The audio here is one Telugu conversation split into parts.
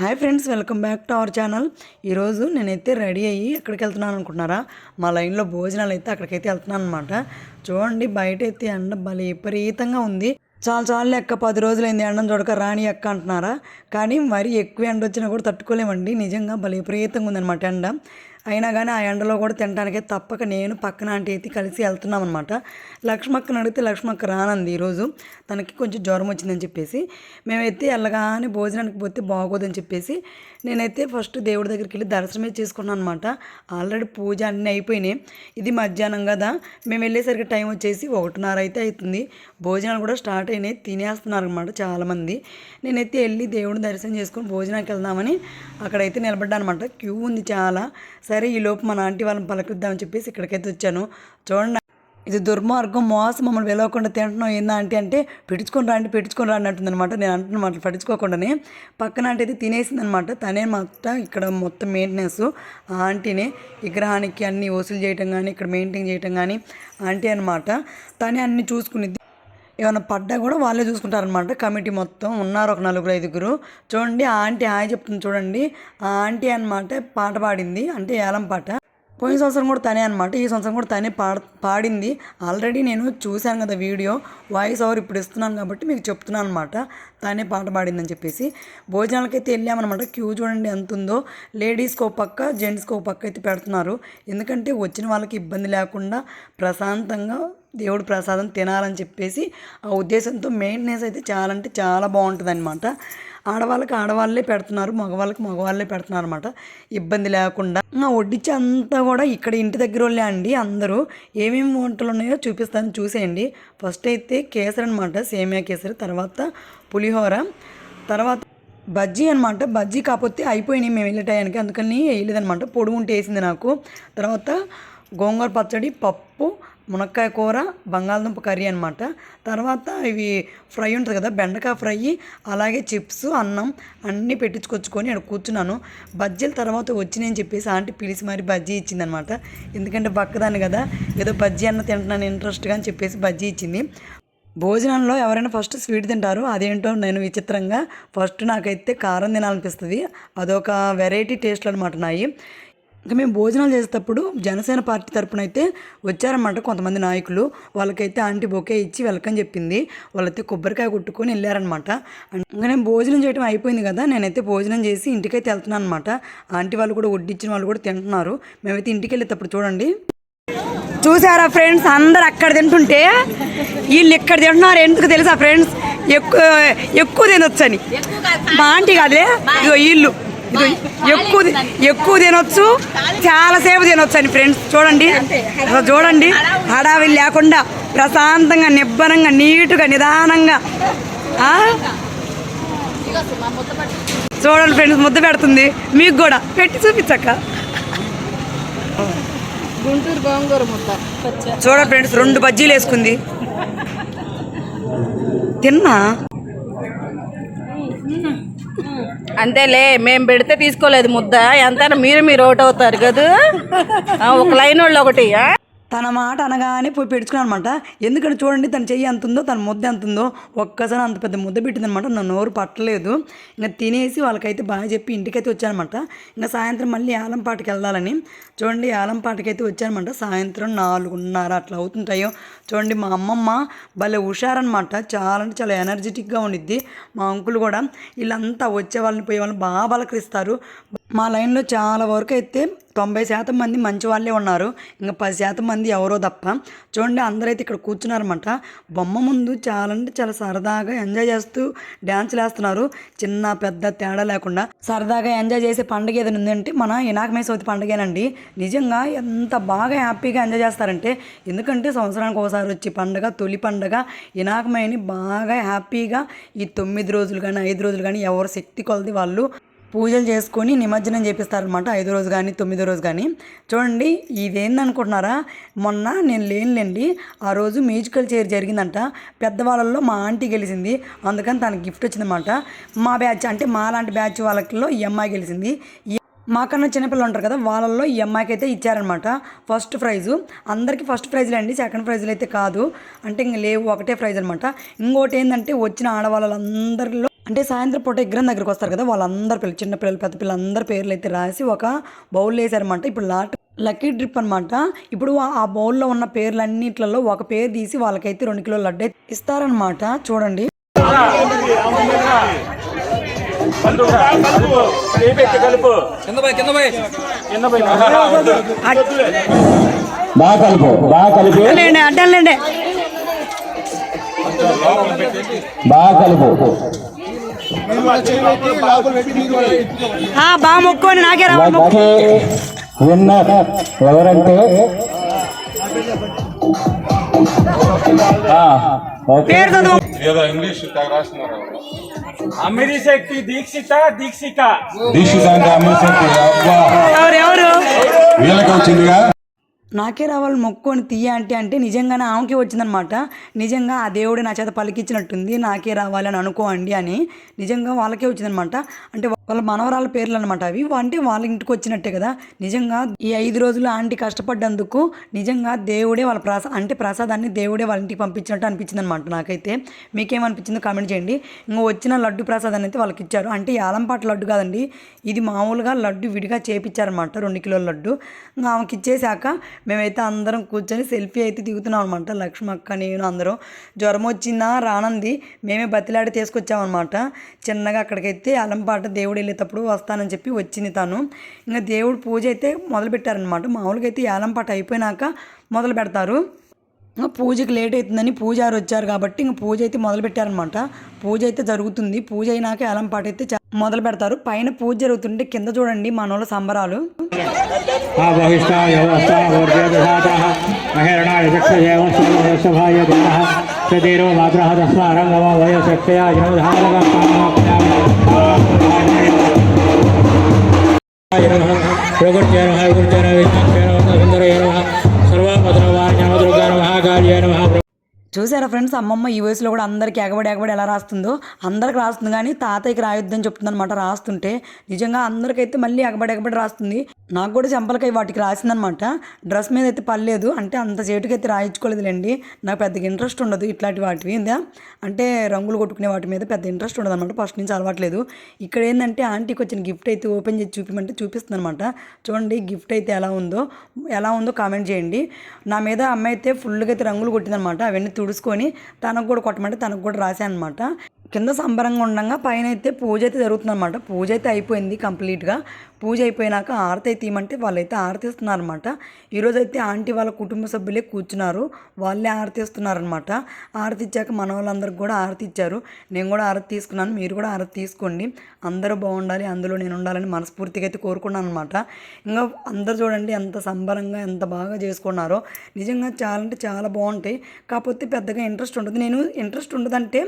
Hi friends welcome back to our channel. ఈరోజు నేనైతే రెడీ అయ్యి ఎక్కడికి వెళ్తున్నాను అనుకుంటున్నారా? మా లైన్లో భోజనాలు అయితే అక్కడికైతే వెళ్తున్నాను అనమాట చూడండి బయట అయితే ఎండ భలే విపరీతంగా ఉంది. చాలా చాలా ఎక్క పది రోజులైంది ఎండను చూడక రాణి ఎక్క అంటున్నారా? కానీ మరీ ఎక్కువ ఎండ వచ్చినా కూడా తట్టుకోలేమండి. నిజంగా భలే విపరీతంగా ఉందన్నమాట ఎండ. అయినా కానీ ఆ ఎండలో కూడా తినడానికే తప్పక నేను పక్కన ఆంటీ అయితే కలిసి వెళ్తున్నాం అనమాట లక్ష్మక్కని అడిగితే లక్ష్మక్క రానంది ఈరోజు. తనకి కొంచెం జ్వరం వచ్చిందని చెప్పేసి. మేమైతే వెళ్ళగానే భోజనానికి పోతే బాగోదని చెప్పేసి. నేనైతే ఫస్ట్ దేవుడి దగ్గరికి వెళ్ళి దర్శనమే చేసుకున్నాను అనమాట ఆల్రెడీ పూజ అన్నీ అయిపోయినాయి. ఇది మధ్యాహ్నం కదా. మేము వెళ్ళేసరికి టైం వచ్చేసి ఒకటిన్నర అయితే అవుతుంది. భోజనాలు కూడా స్టార్ట్ అయినాయి తినేస్తున్నారు అనమాట చాలామంది. నేనైతే వెళ్ళి దేవుడిని దర్శనం చేసుకొని భోజనానికి వెళ్దామని అక్కడైతే నిలబడ్డానమాట అనమాట క్యూ ఉంది చాలా. సరే ఈ లోపు మన ఆంటీ వాళ్ళని పలకరిద్దామని చెప్పేసి ఇక్కడికైతే వచ్చాను. చూడండి ఇది దుర్మార్గం మోసం మమ్మల్ని వెళ్ళకుండా తింటున్నాం ఏందా ఆంటీ అంటే పెట్టించుకొని రా అంటే పెట్టించుకొని రా అనమాట నేను అంటున్న మాటలు పట్టించుకోకుండానే. పక్కన ఆంటీ అయితే తినేసింది అనమాట తనే మొత్తం ఇక్కడ మొత్తం మెయింటెనెన్స్ ఆ ఆంటీనే విగ్రహానికి అన్ని వసూలు చేయటం కానీ ఇక్కడ మెయింటైన్ చేయటం కానీ ఆంటీ అనమాట తనే అన్ని చూసుకునేది ఏమైనా పడ్డా కూడా వాళ్ళే చూసుకుంటారనమాట కమిటీ మొత్తం ఉన్నారు ఒక నలుగురు ఐదుగురు. చూడండి ఆ ఆంటీ హాయ్ చెప్తుంది చూడండి. ఆ ఆంటీ అనమాట పాట పాడింది. అంటే ఏలం పాట. పోయిన సంవత్సరం కూడా తనే అనమాట ఈ సంవత్సరం కూడా తనే పాడ పాడింది. ఆల్రెడీ నేను చూశాను కదా వీడియో. వాయిస్ ఓవర్ ఇప్పుడు ఇస్తున్నాను కాబట్టి మీకు చెప్తున్నాను అనమాట తనే పాట పాడిందని చెప్పేసి. భోజనాలకైతే వెళ్ళామన్నమాట. క్యూ చూడండి ఎంత ఉందో లేడీస్కి ఒక పక్క జెంట్స్కి ఒక పక్క అయితే పెడుతున్నారు. ఎందుకంటే వచ్చిన వాళ్ళకి ఇబ్బంది లేకుండా ప్రశాంతంగా దేవుడు ప్రసాదం తినాలని చెప్పేసి ఆ ఉద్దేశంతో మెయింటెనెన్స్ అయితే చాలా అంటే చాలా బాగుంటుంది అనమాట ఆడవాళ్ళకి ఆడవాళ్ళే పెడుతున్నారు మగవాళ్ళకి మగవాళ్ళే పెడుతున్నారు అనమాట ఇబ్బంది లేకుండా. వడ్డించే అంతా కూడా ఇక్కడ ఇంటి దగ్గర వాళ్ళే అండి అందరూ. ఏమేమి వంటలు ఉన్నాయో చూపిస్తాను చూసేయండి. ఫస్ట్ అయితే కేసరి అనమాట సేమియా కేసరి తర్వాత పులిహోర తర్వాత బజ్జీ అనమాట బజ్జీ కాకపోతే అయిపోయినాయి మేము వెళ్ళే టయానికి. అందుకని వేయలేదనమాట పొడుగు ఉంటే వేసింది నాకు. తర్వాత గోంగూర పచ్చడి పప్పు మునక్కాయ కూర బంగాళదుంప కర్రీ అనమాట తర్వాత ఇవి ఫ్రై ఉంటుంది కదా బెండకాయ ఫ్రై అలాగే చిప్స్ అన్నం అన్నీ పెట్టించుకొచ్చుకొని అక్కడ కూర్చున్నాను. బజ్జీల తర్వాత వచ్చినాయని చెప్పేసి ఆంటీ పిలిచి మరి బజ్జీ ఇచ్చిందనమాట ఎందుకంటే బక్కదాన్ని కదా ఏదో బజ్జీ అన్న తింటున్నాను ఇంట్రెస్ట్గా అని చెప్పేసి బజ్జీ ఇచ్చింది. భోజనంలో ఎవరైనా ఫస్ట్ స్వీట్ తింటారు అదేంటో నేను విచిత్రంగా ఫస్ట్ నాకైతే కారం తినాలనిపిస్తుంది. అదొక వెరైటీ టేస్ట్లు అనమాట నాయి. ఇంకా మేము భోజనాలు చేసేటప్పుడు జనసేన పార్టీ తరపున అయితే వచ్చారన్నమాట కొంతమంది నాయకులు. వాళ్ళకైతే ఆంటీ బొకే ఇచ్చి వెల్కమ్ చెప్పింది. వాళ్ళైతే కొబ్బరికాయ కొట్టుకొని వెళ్ళారనమాట ఇంకా నేను భోజనం చేయడం అయిపోయింది కదా నేనైతే భోజనం చేసి ఇంటికైతే వెళ్తున్నాను అనమాట ఆంటీ వాళ్ళు కూడా వడ్డించిన వాళ్ళు కూడా తింటున్నారు. మేమైతే ఇంటికి వెళ్ళేటప్పుడు చూడండి. చూసారా ఫ్రెండ్స్? అందరు అక్కడ తింటుంటే వీళ్ళు ఇక్కడ తింటున్నారు. ఎందుకు తెలుసా ఫ్రెండ్స్? ఎక్కువ ఎక్కువ తినొచ్చని. మా ఆంటీ కాదులే ఇదిగో వీళ్ళు. ఇదిగో ఎక్కువ ఎక్కువ తినొచ్చు చాలాసేపు తినొచ్చు అని ఫ్రెండ్స్ చూడండి. అసలు చూడండి. హడావిడి లేకుండా ప్రశాంతంగా నిబ్బరంగా నీటుగా నిదానంగా? చూడండి ఫ్రెండ్స్ ముద్ద పెడుతుంది. మీకు కూడా. పెట్టి చూపించక్క. గుంటూరు గోంగూర ముద్ద. చూడ ఫ్రెండ్స్ రెండు బజ్జీలు వేసుకుంది. తిన్నా? అంతేలే మేము పెడితే తీసుకోలేదు ముద్ద. ఎంత మీరు మీరు ఒకటి అవుతారు కదా? ఆ, ఒక లైన్ వాళ్ళు ఒకటి తన మాట అనగానే పోయి పెడుచుకున్నాను అనమాట ఎందుకంటే చూడండి తన చెయ్యి ఎంత ఉందో తన ముద్ద ఎంత ఉందో ఒక్కసారి అంత పెద్ద ముద్ద పెట్టిందనమాట నా నోరు పట్టలేదు. ఇంకా తినేసి వాళ్ళకైతే బాగా చెప్పి ఇంటికైతే వచ్చానమాట ఇంకా సాయంత్రం మళ్ళీ ఆలంపాటకి వెళ్ళాలని చూడండి ఆలంపాటకైతే వచ్చానమాట సాయంత్రం నాలుగున్నర అట్లా అవుతుంటాయో. చూడండి మా అమ్మమ్మ భలే హుషారనమాట చాలా అంటే చాలా ఎనర్జెటిక్గా ఉండిద్ది మా అంకుల్ కూడా. వీళ్ళంతా వచ్చే వాళ్ళని పోయే వాళ్ళని బాగా పలకరిస్తారు. మా లైన్లో చాలా వరకు అయితే తొంభై శాతం మంది మంచి వాళ్ళే ఉన్నారు. ఇంకా పది శాతం మంది ఎవరో తప్ప. చూడండి అందరైతే ఇక్కడ కూర్చున్నారన్నమాట. బొమ్మ ముందు చాలా అంటే చాలా సరదాగా ఎంజాయ్ చేస్తూ డ్యాన్స్లు వేస్తున్నారు చిన్న పెద్ద తేడా లేకుండా. సరదాగా ఎంజాయ్ చేసే పండుగ ఏదైనా ఉందంటే మన ఇనాకమే చవితి పండుగేనండి. నిజంగా ఎంత బాగా హ్యాపీగా ఎంజాయ్ చేస్తారంటే ఎందుకంటే సంవత్సరానికి ఒకసారి వచ్చే పండుగ తొలి పండుగ ఇనాకమేని బాగా హ్యాపీగా ఈ తొమ్మిది రోజులు కానీ ఐదు రోజులు కానీ ఎవరు శక్తి కొలది వాళ్ళు పూజలు చేసుకొని నిమజ్జనం చేపిస్తారనమాట ఐదో రోజు కానీ తొమ్మిదో రోజు కానీ చూడండి ఇదేందనుకుంటున్నారా? మొన్న నేను లేనులేండి ఆ రోజు మ్యూజికల్ చైర్ జరిగిందంట. పెద్దవాళ్ళల్లో మా ఆంటీ గెలిచింది అందుకని తనకి గిఫ్ట్ వచ్చిందన్నమాట. మా బ్యాచ్ అంటే మా లాంటి బ్యాచ్ వాళ్ళకిలో ఈ అమ్మాయి గెలిచింది ఈ మాకన్నా చిన్నపిల్లలు ఉంటారు కదా వాళ్ళల్లో ఈ అమ్మాయికి అయితే ఇచ్చారనమాట ఫస్ట్ ప్రైజు. అందరికీ ఫస్ట్ ప్రైజ్లే అండి సెకండ్ ప్రైజ్లు అయితే కాదు. అంటే ఇంక లేవు ఒకటే ప్రైజ్ అనమాట ఇంకోటి ఏంటంటే వచ్చిన ఆడవాళ్ళందరిలో అంటే సాయంత్రం పూట విగ్రహం దగ్గరికి వస్తారు కదా వాళ్ళందరి పిల్లలు చిన్న పిల్లలు పెద్ద పిల్లలు అందరి పేర్లు అయితే రాసి ఒక బౌల్ వేసారనమాట ఇప్పుడు లాట్ లక్కీ డ్రిప్ అనమాట ఇప్పుడు ఆ- బౌల్లో ఉన్న పేర్లన్నిట్లలో ఒక పేరు తీసి వాళ్ళకైతే రెండు కిలోల లడ్డు అయితే ఇస్తారనమాట చూడండి. కలుపు. బాగా కలిపి. బాగా మొక్కుని నాకే రావాలి లక్కీ విన్నర్ ఎవరంటే? ఏదో ఇంగ్లీష్ తెగ రాస్తున్నారు. అమిరి శక్తి దీక్షిత దీక్షిక దీక్షిత అంటే ఎవరు ఎవరు? వీళ్ళకి వచ్చిందిగా? నాకే రావాలి మొక్కుని తీయ అంటే అంటే నిజంగానే ఆమెకి వచ్చిందనమాట నిజంగా ఆ దేవుడు నా చేత పలికిచ్చినట్టుంది నాకే రావాలి అని అనుకోండి అని. నిజంగా వాళ్ళకే వచ్చిందనమాట అంటే వాళ్ళ మనవరాల పేర్లు అనమాట అవి అంటే వాళ్ళ ఇంటికి వచ్చినట్టే కదా. నిజంగా ఈ ఐదు రోజులు ఆంటీ కష్టపడ్డందుకు నిజంగా దేవుడే వాళ్ళ ప్రసా అంటే ప్రసాదాన్ని దేవుడే వాళ్ళ ఇంటికి పంపించినట్టు అనిపించింది అనమాట నాకైతే. మీకేమనిపించిందో కామెంట్ చేయండి. ఇంకా వచ్చిన లడ్డు ప్రసాదాన్ని అయితే వాళ్ళకి ఇచ్చారు. అంటే యాలంపాట లడ్డు కాదండి. ఇది మామూలుగా లడ్డు విడిగా చేపించారనమాట రెండు కిలోల లడ్డు. ఇంకా ఆమెకి ఇచ్చేసాక మేమైతే అందరం కూర్చొని సెల్ఫీ అయితే దిగుతున్నాం అనమాట లక్ష్మక్క నేను అందరం. జ్వరం వచ్చిందా రానంది మేమే బతిలాడి తీసుకొచ్చామన్నమాట. చిన్నగా అక్కడికైతే అలంపాట దేవుడు వెళ్ళేటప్పుడు వస్తానని చెప్పి వచ్చింది తను. ఇంకా దేవుడు పూజ అయితే మొదలు పెట్టారనమాట మామూలుగా అయితే యాలంపాట అయిపోయినాక మొదలు పెడతారు. ఇంకా పూజకి లేట్ అవుతుందని పూజారి వచ్చారు కాబట్టి ఇంకా పూజ అయితే మొదలు పెట్టారనమాట పూజ అయితే జరుగుతుంది. పూజ అయినాక ఏలం పాట అయితే మొదలు పెడతారు. పైన పూజ జరుగుతుంటే కింద చూడండి మనోళ్ళ సంబరాలు. సదేరో చూసారా ఫ్రెండ్స్? అమ్మమ్మ ఈ వయసులో కూడా అందరికి ఎగబడి ఎగబడి ఎలా రాస్తుందో? అందరికి రాస్తుంది కానీ తాతయ్యకి రాయొద్దని చెప్తుందనమాట రాస్తుంటే నిజంగా అందరికైతే మళ్ళీ ఎగబడి ఎగబడి రాస్తుంది. నాకు కూడా చెంపలకాయ వాటికి రాసిందనమాట. డ్రెస్ మీద అయితే పర్లేదు అంటే అంత చేటుకి అయితే రాయించుకోలేదులేండి. నాకు పెద్దగా ఇంట్రెస్ట్ ఉండదు ఇట్లాంటి వాటివి. మీద అంటే రంగులు కొట్టుకునే వాటి మీద పెద్ద ఇంట్రెస్ట్ ఉండదు అనమాట ఫస్ట్ నుంచి అలవాట్లేదు. ఇక్కడ ఏంటంటే ఆంటీకి వచ్చిన గిఫ్ట్ అయితే ఓపెన్ చేసి చూపిమంటే చూపిస్తుంది అనమాట చూడండి గిఫ్ట్ అయితే ఎలా ఉందో. ఎలా ఉందో కామెంట్ చేయండి. నా మీద అమ్మాయి అయితే ఫుల్గా అయితే రంగులు కొట్టిందనమాట. అవన్నీ తుడుచుకొని తనకు కూడా కొట్టమంటే తనకు కూడా రాశాను అనమాట కింద సంబరంగా ఉండగా పైన అయితే పూజ అయితే జరుగుతుందన్నమాట పూజ అయితే అయిపోయింది కంప్లీట్గా. పూజ అయిపోయినాక ఆరతి తీయమంటే వాళ్ళైతే ఆరతిస్తున్నారనమాట అనమాట ఆంటీ వాళ్ళ కుటుంబ సభ్యులే కూర్చున్నారు. వాళ్ళే ఆరతిస్తున్నారనమాట ఆరతి ఇచ్చాక మన వాళ్ళందరికి కూడా ఆరతి ఇచ్చారు. నేను కూడా ఆరతి తీసుకున్నాను. మీరు కూడా ఆరతి తీసుకోండి. అందరూ బాగుండాలి. అందులో నేను ఉండాలని మనస్ఫూర్తిగా అయితే కోరుకున్నాను అనమాట ఇంకా అందరు చూడండి ఎంత సంబరంగా ఎంత బాగా చేసుకున్నారో. నిజంగా చాలా అంటే చాలా బాగుంటాయి. కాకపోతే పెద్దగా ఇంట్రెస్ట్ ఉండదు. నేను ఇంట్రెస్ట్ ఉండదంటే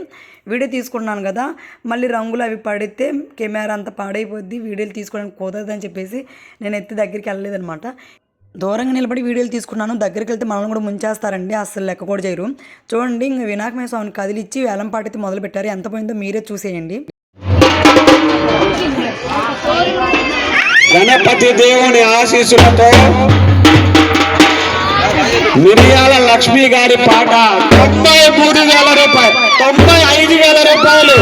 వీడియో తీసుకున్నాను కదా. మళ్ళీ రంగులు అవి పడితే కెమెరా అంతా పాడైపోద్ది. వీడియోలు తీసుకోవడానికి కుదరదని చెప్పేసి నేను ఎత్తి దగ్గరికి వెళ్ళలేదనమాట దూరంగా నిలబడి వీడియోలు తీసుకున్నాను. దగ్గరికి వెళ్తే మనల్ని కూడా ముంచేస్తారండి. అస్సలు లెక్క కూడా చేయరు. చూడండి ఇంకా వినాయకమయ స్వామిని కదిలిచ్చి వేలం పాటైతే మొదలు పెట్టారు ఎంత పోయిందో మీరే చూసేయండి. గణపతి దేవుని ఆశీస్సులతో మిరియాల లక్ష్మి గారి పాట తొంభై మూడు వేల రూపాయలు తొంభై ఐదు వేల రూపాయలు.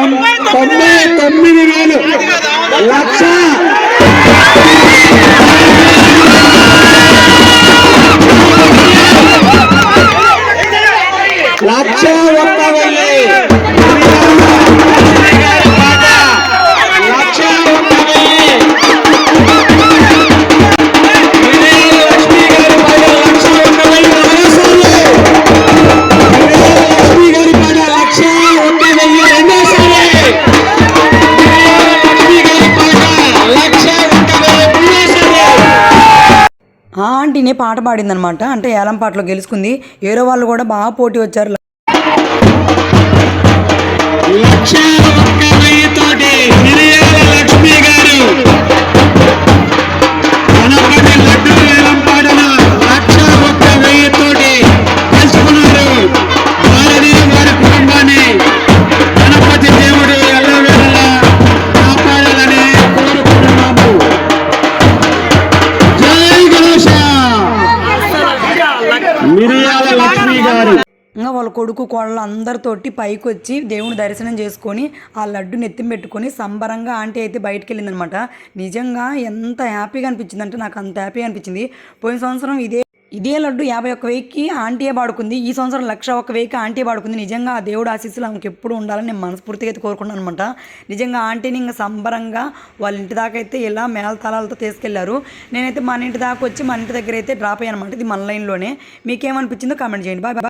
తొంభై తొమ్మిది వేలు. లక్ష లక్ష ఆంటీనే పాట పాడిందనమాట అంటే ఏలం పాటలో గెలుచుకుంది. ఏరో వాళ్ళు కూడా బాగా పోటీ వచ్చారు. కొడుకు కోళ్ళు అందరితోటి పైకి వచ్చి దేవుని దర్శనం చేసుకొని ఆ లడ్డు నెత్తిన పెట్టుకొని సంబరంగా ఆంటీ అయితే బయటికి వెళ్ళిందనమాట నిజంగా ఎంత హ్యాపీగా అనిపించింది అంటే నాకు అంత హ్యాపీగా అనిపించింది. పోయిన సంవత్సరం ఇదే ఇదే లడ్డు యాభై ఒక్క వెయ్యికి ఆంటీయే పాడుకుంది ఈ సంవత్సరం లక్ష ఒక్క వెయ్యికి ఆంటీ పాడుకుంది నిజంగా ఆ దేవుడు ఆశీస్సులు ఆమెకి ఎప్పుడు ఉండాలని నేను మనస్ఫూర్తిగా అయితే కోరుకున్నాను అనమాట నిజంగా ఆంటీని ఇంకా సంబరంగా వాళ్ళ ఇంటి దాకా అయితే ఇలా మేళతాళాలతో తీసుకెళ్ళారు. నేనైతే మన ఇంటి దాకా వచ్చి మన ఇంటి దగ్గర అయితే డ్రాప్ అయ్యాను అనమాట ఇది మన లైన్లోనే. మీకేమనిపించిందో కామెంట్ చేయండి. Bye bye.